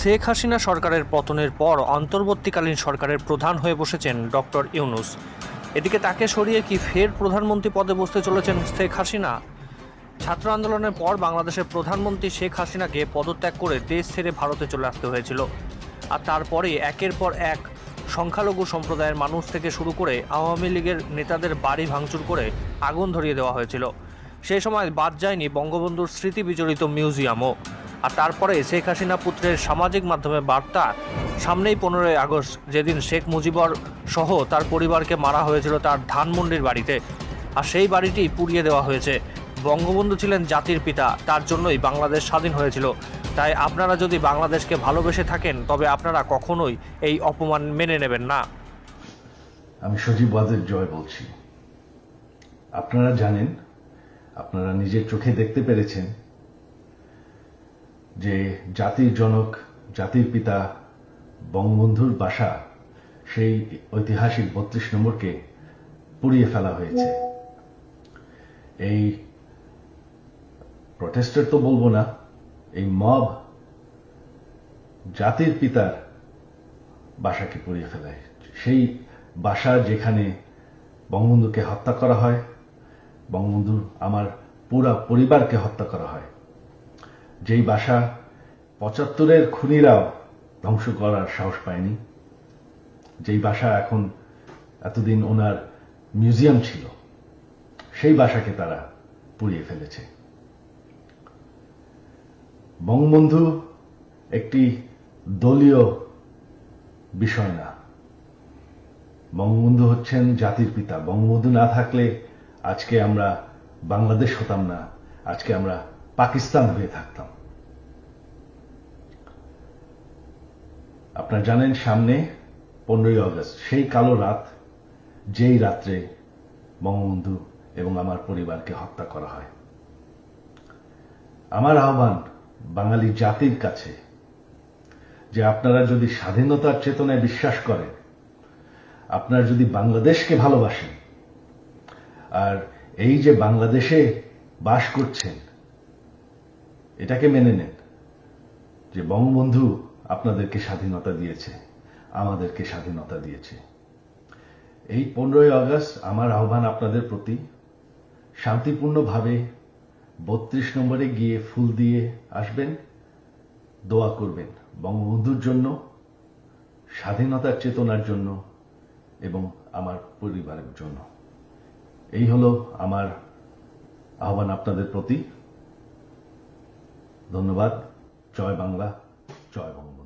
শেখ হাসিনা সরকারের পতনের পর অন্তর্বর্তীকালীন সরকারের প্রধান হয়ে বসেছেন ডক্টর ইউনুস। এদিকে তাকে সরিয়ে কি ফের প্রধানমন্ত্রী পদে বসতে চলেছেন শেখ হাসিনা? ছাত্র আন্দোলনের পর বাংলাদেশের প্রধানমন্ত্রী শেখ হাসিনাকে পদত্যাগ করে দেশ ছেড়ে ভারতে চলে আসতে হয়েছিল। আর তারপরে একের পর এক সংখ্যালঘু সম্প্রদায়ের মানুষ থেকে শুরু করে আওয়ামী লীগের নেতাদের বাড়ি ভাঙচুর করে আগুন ধরিয়ে দেওয়া হয়েছিল। সেই সময় বাদ যায়নি বঙ্গবন্ধুর স্মৃতি বিজড়িত মিউজিয়ামও। আর তারপরে শেখ হাসিনা পুত্রের সামাজিক মাধ্যমে বার্তা। সামনেই পনেরোই আগস্ট, যেদিন শেখ মুজিবর সহ তার পরিবারকে মারা হয়েছিল তার ধানমন্ডির বাড়িতে। আর সেই বাড়িটি পুড়িয়ে দেওয়া হয়েছে। বঙ্গবন্ধু ছিলেন জাতির পিতা, তার জন্যই বাংলাদেশ স্বাধীন হয়েছিল। তাই আপনারা যদি বাংলাদেশকে ভালোবেসে থাকেন, তবে আপনারা কখনোই এই অপমান মেনে নেবেন না। আমি সজীব ওয়াজের জয় বলছি। আপনারা জানেন, আপনারা নিজের চোখে দেখতে পেরেছেন যে জাতির জনক, জাতির পিতা, বঙ্গবন্ধুর বাসা, সেই ঐতিহাসিক বত্রিশ নম্বরকে পুড়িয়ে ফেলা হয়েছে। এই প্রটেস্টার তো বলব না, এই মব জাতির পিতার বাসাকে পুড়িয়ে ফেলায় সেই বাসা যেখানে বঙ্গবন্ধুকে হত্যা করা হয় বঙ্গবন্ধু আমার পুরা পরিবারকে হত্যা করা হয়। যেই বাসা পঁচাত্তরের খুনিরাও ধ্বংস করার সাহস পায়নি, যেই বাসা এখন এতদিন ওনার মিউজিয়াম ছিল, সেই বাসাকে তারা পুড়িয়ে ফেলেছে। বঙ্গবন্ধু একটি দলীয় বিষয় না। বঙ্গবন্ধু হচ্ছেন জাতির পিতা। বঙ্গবন্ধু না থাকলে আজকে আমরা বাংলাদেশ হতাম না, আজকে আমরা পাকিস্তান হয়ে থাকতাম। আপনারা জানেন, সামনে পনেরোই আগস্ট, সেই কালো রাত, যেই রাত্রে বঙ্গবন্ধু এবং আমার পরিবারকে হত্যা করা হয়। আমার আহ্বান বাঙালি জাতির কাছে যে আপনারা যদি স্বাধীনতার চেতনায় বিশ্বাস করেন, আপনারা যদি বাংলাদেশকে ভালোবাসেন, আর এই যে বাংলাদেশে বাস করছেন এটাকে মেনে নেন যে বঙ্গবন্ধু আপনাদেরকে স্বাধীনতা দিয়েছে, আমাদেরকে স্বাধীনতা দিয়েছে। এই পনেরোই আগস্ট আমার আহ্বান আপনাদের প্রতি। শান্তিপূর্ণভাবে বত্রিশ নম্বরে গিয়ে ফুল দিয়ে আসবেন, দোয়া করবেন বঙ্গবন্ধুর জন্য, স্বাধীনতার চেতনার জন্য এবং আমার পরিবারের জন্য। এই হলো আমার আহ্বান আপনাদের প্রতি। ধন্যবাদ। জয় বাংলা জয় বঙ্গবন্ধু